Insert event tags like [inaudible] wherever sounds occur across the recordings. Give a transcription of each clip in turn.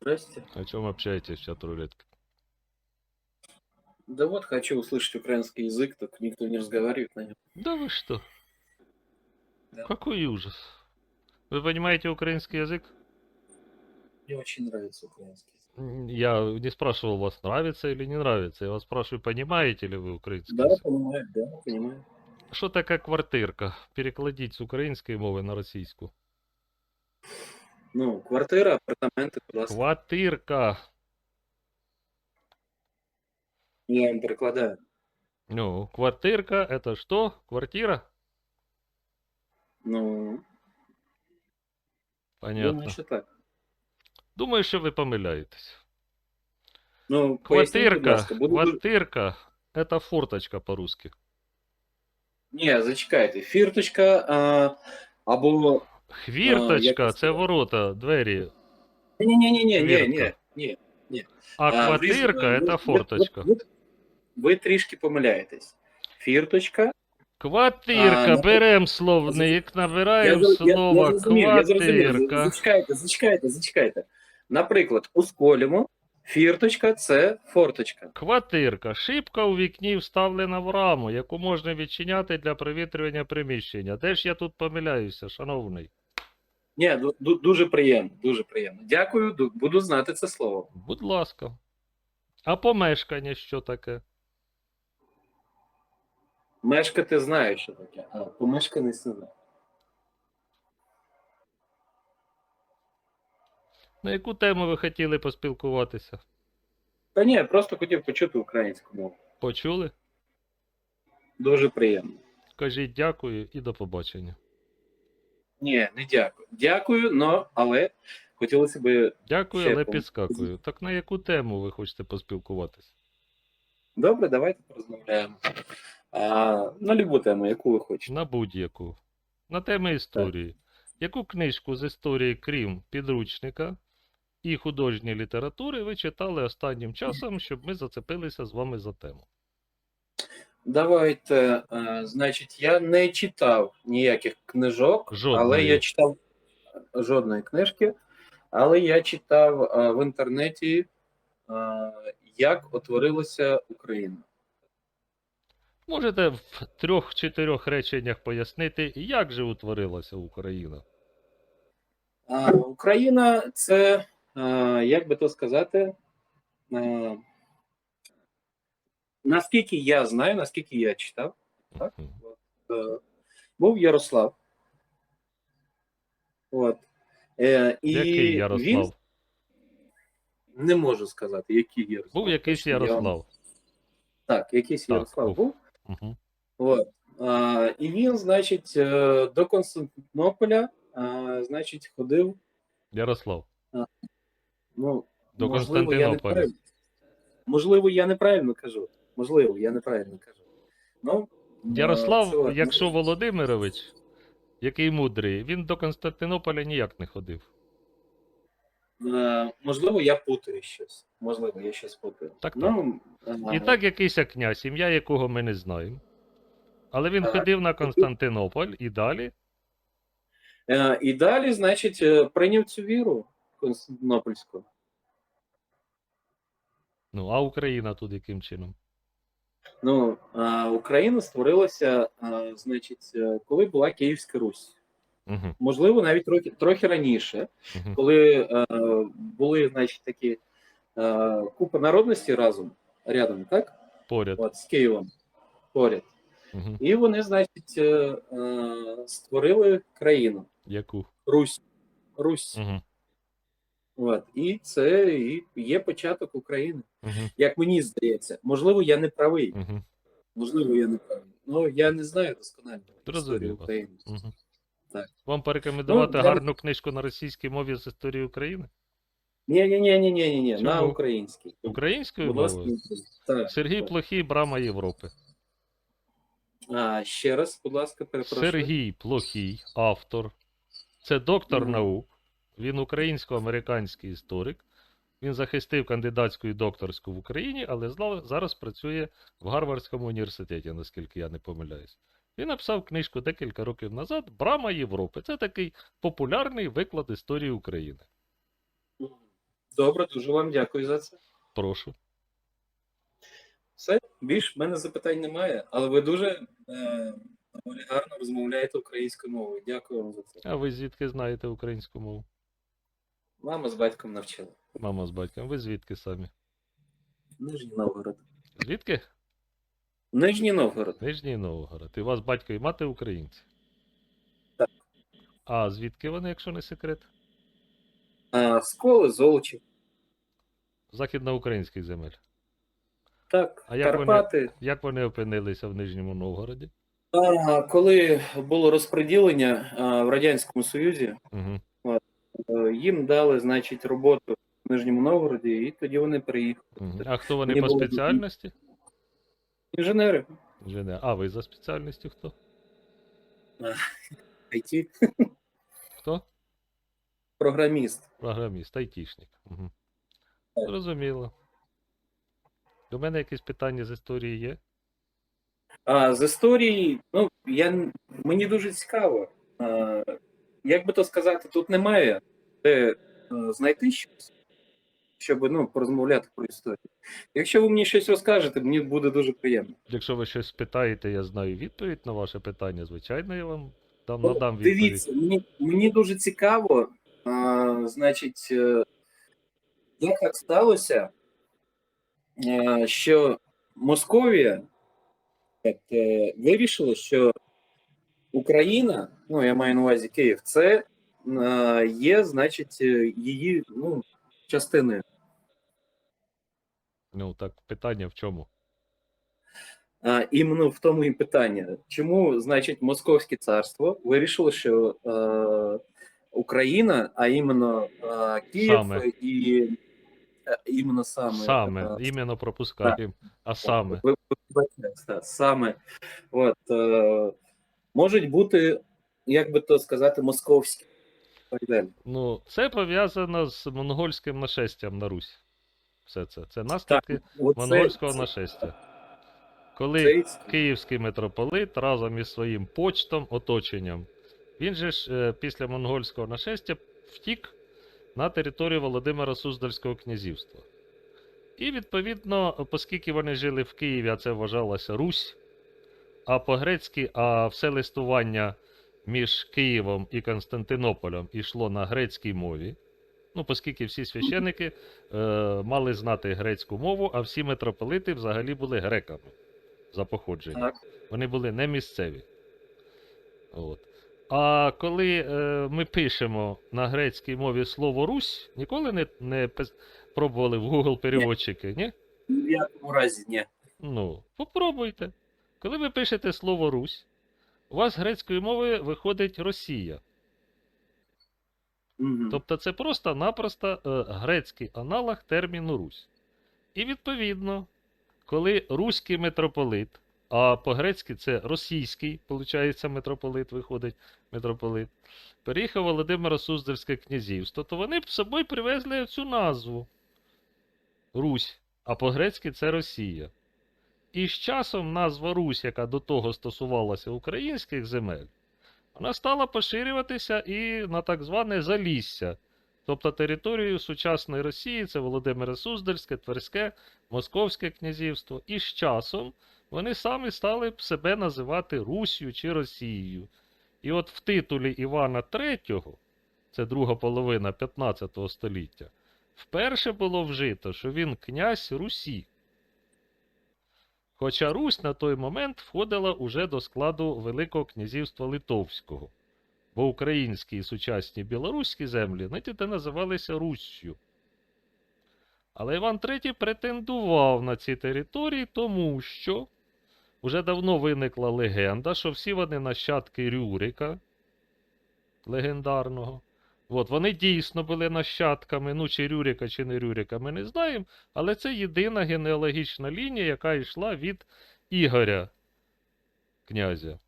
Здрасте. О чем общаетесь в чат рулетки? Да вот, хочу услышать украинский язык, так никто не разговаривает на нем. Да вы что? Да. Какой ужас. Вы понимаете украинский язык? Мне очень нравится украинский язык. М, Я не спрашивал вас, нравится или не нравится. Я вас спрашиваю, понимаете ли вы украинский Да, язык? понимаю, да, понимаю. Що таке квартирка? Перекладіть з української мови на російську. Ну, квартира, апартаменти, будь ласка. Квартирка. Я вам перекладаю. Ну, квартирка это что? Квартира? Ну, Понятно. думаю, що так. Думаю, що ви помиляєтесь. Ну, поясніть, будь Квартирка, ласка, буду... дуже- квартирка это форточка по-русски. Ні, зачекайте. Фірточка а, або... Хвірточка як це це ворота, двері. Ні-ні-ні, ні, Хвіртка. ні, ні. А А, квартирка это форточка. Ви, ви, ви трішки помиляєтесь. Фірточка. Квартирка, А, ну, берем словник, набираємо слово зрозумів, я зрозумів. квартирка. Зачекайте, зачекайте, зачекайте. Наприклад, у сколімо фірточка це форточка. Квартирка. Шибка у вікні вставлена в раму, яку можна відчиняти для провітрювання приміщення. Де ж я тут помиляюся, шановний? Ні, ду- ду- дуже приємно, дуже приємно. Дякую, буду знати це слово. Будь ласка. А помешкання що таке? Мешкати знаю, що таке, а помешканий не знаю. На яку тему ви хотіли поспілкуватися? Та ні, просто хотів почути українську мову. Почули? Дуже приємно. Скажіть дякую і до побачення. Ні, не дякую. Дякую, но, але хотілося б. Дякую, Ще але пом- підскакую. Так на яку тему ви хочете поспілкуватися? Добре, давайте порозмовляємо. А, на любу тему, яку ви хочете. На будь-яку. На теми історії. Яку книжку з історії, крім підручника і художньої літератури, ви читали останнім часом, щоб ми зацепилися з вами за тему? Давайте, е, значить, я не читав ніяких книжок, Жодної. але я читав жодної книжки, але я читав е, в інтернеті, е, як утворилася Україна. Можете в трьох-чотирьох реченнях пояснити, як же утворилася Україна? Україна це, е, як би то сказати, е, наскільки я знаю, наскільки я читав, Так. Мгм. е, був Ярослав. От. Е, і Який Ярослав? Він, не можу сказати, який Ярослав. Був якийсь Точно, я Ярослав. Так, якийсь Так, Ярослав був. був. Угу. От. А, і він, значить, е, до Константинополя, а, значить, ходив. Ярослав. Ну, До можливо, я Константинополя. неправильно- Можливо, я неправильно кажу. Можливо, я неправильно кажу. Ну, Ярослав, це якщо ну, Володимирович, який мудрий, він до Константинополя ніяк не ходив. е, можливо, я путаю щось. Можливо, я щось путаю. Так, ну, е, І так якийсь князь, ім'я якого ми не знаємо. Але він Так. ходив на Константинополь і далі. е, і далі, значить, е, прийняв цю віру Константинопольську. Ну, а Україна тут яким чином? Ну, а, Україна створилася, а, значить, е, коли була Київська Русь. Угу, Можливо, навіть трохи, трохи раніше, угу. коли е, були, значить, такі е, купа народності разом, рядом, так? Поряд. От, з Києвом поряд. Угу. І вони, значить, е, е, створили країну Яку? Русь. Русь. Угу. От. І це і є початок України. Угу. Як мені здається, можливо, я не правий. Угу. Можливо, я не правий. Ну, я не знаю досконально історію України. Угу. Так. Вам порекомендувати Ну, я- гарну книжку на російській мові з історії України? Ні, ні, ні, ні, ні, ні, на українській. Українською мовою? так. Сергій так. Плохій, Брама Європи. А, ще раз, будь ласка, перепрошую. Сергій Плохій, автор. Це доктор наук. Він українсько-американський історик. Він захистив кандидатську і докторську в Україні, але зараз працює в Гарвардському університеті, наскільки я не помиляюсь. Він написав книжку декілька років назад Брама Європи. Це такий популярний виклад історії України. Добре, дуже вам дякую за це. Прошу. Все, більш в мене запитань немає, але ви дуже е, гарно розмовляєте українською мовою. Дякую вам за це. А ви звідки знаєте українську мову? Мама з батьком навчила. Мама з батьком. Ви звідки самі? Нижній Новгород. Звідки? Нижній Новгород. Нижній Новгород. І у вас батько і мати українці? Так. А звідки вони, якщо не секрет? А, сколи, золочі. Західноукраїнських земель. Так, А як вони- Карпати. Як вони опинилися в Нижньому Новгороді? А, коли було розподілення а, в Радянському Союзі, Угу. Е, їм дали, значить, роботу в Нижньому Новгороді, і тоді вони приїхали. Угу. А хто вони Мені по було- спеціальності? Інженери, Інженер. А ви за спеціальністю хто? [laughs] IT, Хто? програміст. Програміст, айтішник. Угу. Зрозуміло. До мене якісь питання з історії є? А з історії, ну я мені дуже цікаво. А, як би то сказати, тут немає де знайти щось, щоб ну, порозмовляти про історію. Якщо ви мені щось розкажете, мені буде дуже приємно. Якщо ви щось спитаєте, я знаю відповідь на ваше питання, звичайно, я вам дам, Ну, надам відповідь. Дивіться, мені, мені дуже цікаво, а, значить, е, як так сталося, е, що Московія е, вирішила, що Україна, ну я маю на увазі Київ, це є, значить, е, її ну, частиною. Ну так, питання в чому? А, іменно в тому і питання. Чому, значить, Московське царство вирішило, що е, Україна, а іменно е, Київ Саме. і е, іменно саме, Саме, е, іменно пропускаємо. А саме. саме от, е, можуть бути, як би то сказати, московські. Так. Ну, це пов'язано з монгольським нашестям на Русь. Все це. Це наслідки оце- монгольського це- нашестя. Коли це- київський митрополит разом із своїм почтом, оточенням, він же ж е, після монгольського нашестя втік на територію Володимира Суздальського князівства. І відповідно, оскільки вони жили в Києві, а це вважалося Русь, а по-грецьки, а все листування між Києвом і Константинополем йшло на грецькій мові. Ну, оскільки всі священики е, мали знати грецьку мову, а всі митрополити взагалі були греками за походженням. Вони були не місцеві. От. А коли е, ми пишемо на грецькій мові слово Русь, ніколи не, не пробували в Google переводчики, ні? Ні в якому разі ні. Ну, попробуйте. Коли ви пишете слово Русь, у вас грецькою мовою виходить Росія. Тобто це просто-напросто е, грецький аналог терміну Русь. І відповідно, коли руський митрополит, а по-грецьки це російський, виходить, митрополит, виходить митрополит, переїхав Володимиро Суздальське князівство, то вони б з собою привезли цю назву Русь, а по-грецьки це Росія. І з часом назва Русь, яка до того стосувалася українських земель, вона стала поширюватися і на так зване Залісся, тобто територію сучасної Росії, це Володимире Суздальське, Тверське, Московське князівство. І з часом вони самі стали себе називати Руссю чи Росією. І от в титулі Івана III, це друга половина 15 століття, вперше було вжито, що він князь Русі. Хоча Русь на той момент входила уже до складу Великого князівства Литовського, бо українські і сучасні білоруські землі навіть називалися Руссю. Але Іван III претендував на ці території, тому що вже давно виникла легенда, що всі вони нащадки Рюрика легендарного. От, вони дійсно були нащадками, ну чи Рюрика, чи не Рюрика, ми не знаємо, але це єдина генеалогічна лінія, яка йшла від Ігоря князя.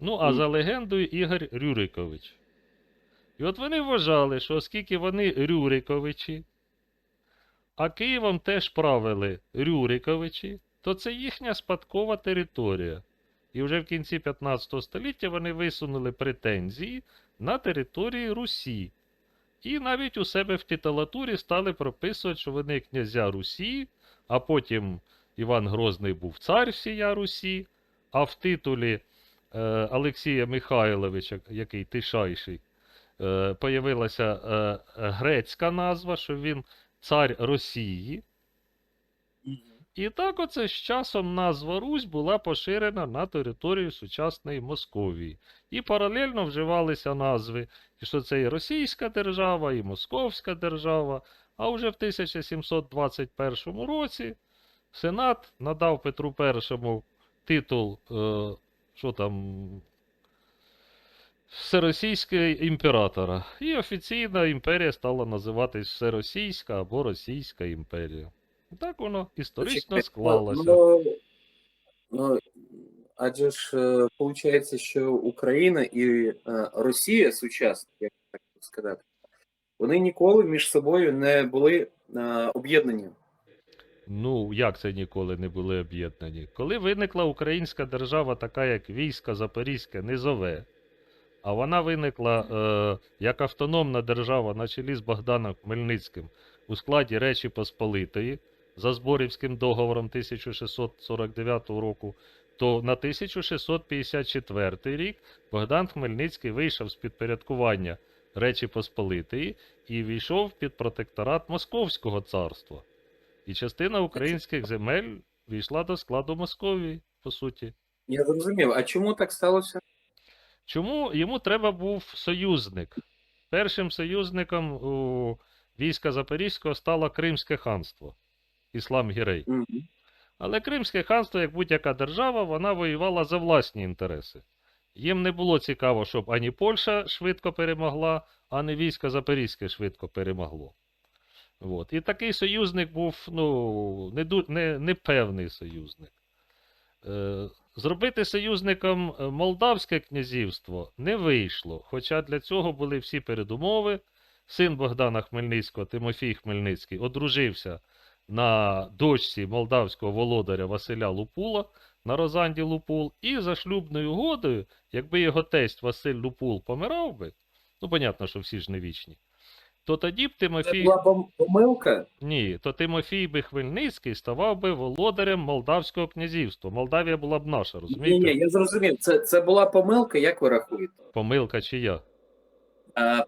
Ну, а за легендою Ігор Рюрикович. І от вони вважали, що оскільки вони Рюриковичі, а Києвом теж правили Рюриковичі, то це їхня спадкова територія. І вже в кінці 15 століття вони висунули претензії на території Русі. І навіть у себе в титулатурі стали прописувати, що вони князя Русі, а потім Іван Грозний був цар всія Русі, а в титулі е, Олексія Михайловича, який тишайший, е, появилася е, грецька назва, що він цар Росії. І так оце з часом назва Русь була поширена на територію сучасної Московії. І паралельно вживалися назви, що це і Російська держава, і Московська держава. А вже в 1721 році Сенат надав Петру І титул, е, що там, Всеросійського імператора. І офіційна імперія стала називатись Всеросійська або Російська імперія. Так воно історично Почекай, склалося. Ну, ну, адже ж е, получається, що Україна і е, Росія сучасна, як так сказати, вони ніколи між собою не були е, об'єднані. Ну, як це ніколи не були об'єднані? Коли виникла українська держава, така як війська Запорізьке Низове, а вона виникла е, як автономна держава на чолі з Богданом Хмельницьким у складі Речі Посполитої за Зборівським договором 1649 року, то на 1654 рік Богдан Хмельницький вийшов з підпорядкування Речі Посполитої і війшов під протекторат Московського царства. І частина українських земель війшла до складу Московії, по суті. Я зрозумів, а чому так сталося? Чому йому треба був союзник? Першим союзником у війська Запорізького стало Кримське ханство, Іслам Гірей. Але Кримське ханство, як будь-яка держава, вона воювала за власні інтереси. Їм не було цікаво, щоб ані Польща швидко перемогла, ані військо Запорізьке швидко перемогло. От. І такий союзник був ну, не, ду- не, не певний союзник. Е, зробити союзником е, Молдавське князівство не вийшло, хоча для цього були всі передумови. Син Богдана Хмельницького, Тимофій Хмельницький, одружився на дочці молдавського володаря Василя Лупула на Розанді Лупул, і за шлюбною угодою, якби його тесть Василь Лупул помирав би, ну, понятно, що всі ж не вічні, то тоді б Це Тимофій. була помилка. Ні, то Тимофій би Хмельницький ставав би володарем Молдавського князівства. Молдавія була б наша, Ні, розумієте? ні, я зрозумів. Це, це була помилка, як ви рахуєте? Помилка чия?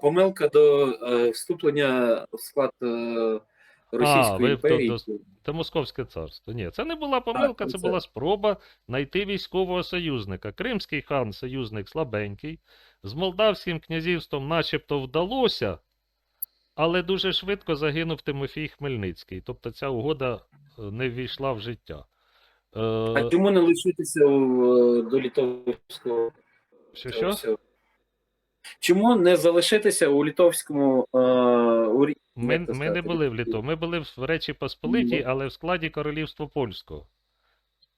Помилка до е, вступлення в склад е, Російської ви в- імперії. до- Це Московське царство. Ні, це не була помилка, ну це це- була спроба знайти військового союзника. Кримський хан союзник слабенький, з Молдавським князівством начебто вдалося, але дуже швидко загинув Тимофій Хмельницький. Тобто ця угода е, не ввійшла в життя. Е, А чому не лишитися е, до літовського? що, що? Чому не залишитися у літовському е, у, Ми, ми не були в Літові. Ми були в Речі Посполитій, але в складі Королівства Польського.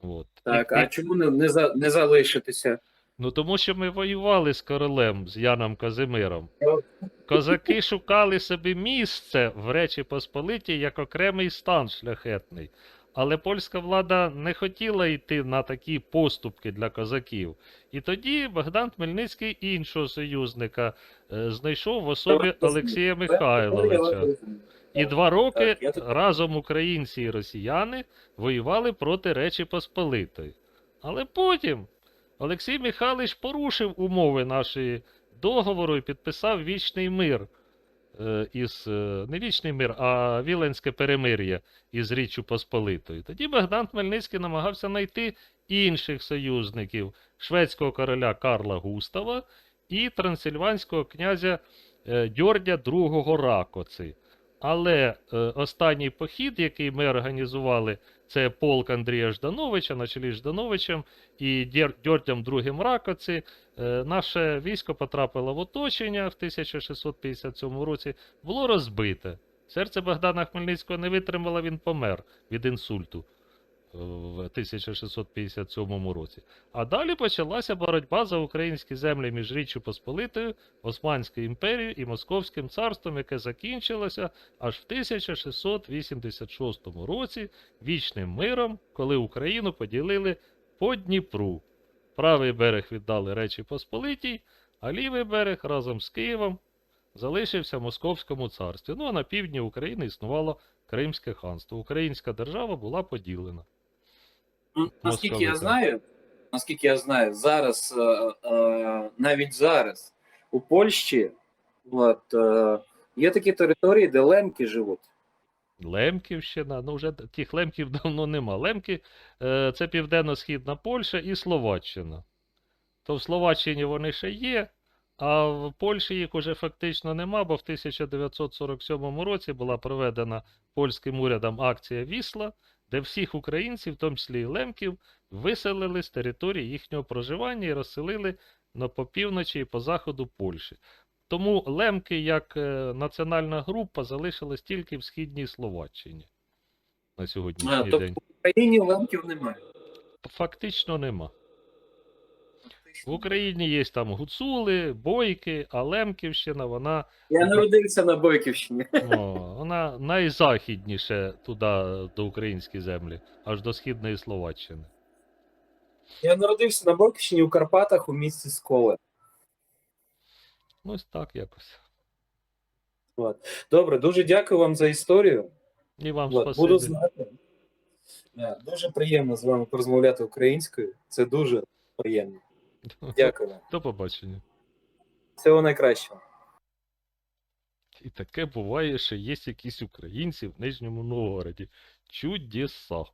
От. Так, і- а чому не, не, за, не залишитися? Ну тому що ми воювали з королем, з Яном Казимиром. Ну. Козаки шукали собі місце в Речі Посполитій як окремий стан шляхетний. Але польська влада не хотіла йти на такі поступки для козаків. І тоді Богдан Хмельницький іншого союзника е, знайшов в особі Олексія Михайловича. І два роки разом українці і росіяни воювали проти Речі Посполитої. Але потім Олексій Михайлович порушив умови нашої договору і підписав вічний мир із е, не вічний мир, а Віленське перемир'я із Річчю Посполитою. Тоді Богдан Хмельницький намагався знайти інших союзників шведського короля Карла Густава і трансильванського князя е, Дьордя II Ракоци. Але е, останній похід, який ми організували, це полк Андрія Ждановича на чолі Ждановичем і Дьордям Другим Ракоці. Е, наше військо потрапило в оточення в 1657 році, було розбите. Серце Богдана Хмельницького не витримало, він помер від інсульту в 1657 році. А далі почалася боротьба за українські землі між Річчю Посполитою, Османською імперією і Московським царством, яке закінчилося аж в 1686 році вічним миром, коли Україну поділили по Дніпру. Правий берег віддали Речі Посполитій, а лівий берег разом з Києвом залишився Московському царстві. Ну а на півдні України існувало Кримське ханство. Українська держава була поділена. Ну, Наскільки я знаю, наскільки я знаю, зараз е, е, навіть зараз у Польщі от, е, є такі території, де лемки живуть. Лемківщина, ну вже тих лемків [laughs] давно нема. Лемки це південно-східна Польща і Словаччина. То в Словаччині вони ще є, а в Польщі їх уже фактично нема, бо в 1947 році була проведена польським урядом акція Вісла, де всіх українців, в тому числі і лемків, виселили з території їхнього проживання і розселили на по півночі і по заходу Польщі. Тому лемки як е, національна група залишилась тільки в східній Словаччині на сьогоднішній А, тобто в Україні лемків немає. Фактично нема. В Україні є там гуцули, бойки, а Лемківщина, вона, Я народився на Бойківщині. о, вона найзахідніше туди, до української землі, аж до східної Словаччини. Я народився на Бойківщині у Карпатах у місті Сколе. Ну, ось так якось. Добре, дуже дякую вам за історію. І вам От, спасибі. буду знати. Е, Дуже приємно з вами порозмовляти українською. Це дуже приємно. Дякую. До побачення. Всього найкращого. І таке буває, що є якісь українці в Нижньому Новгороді. Чудеса.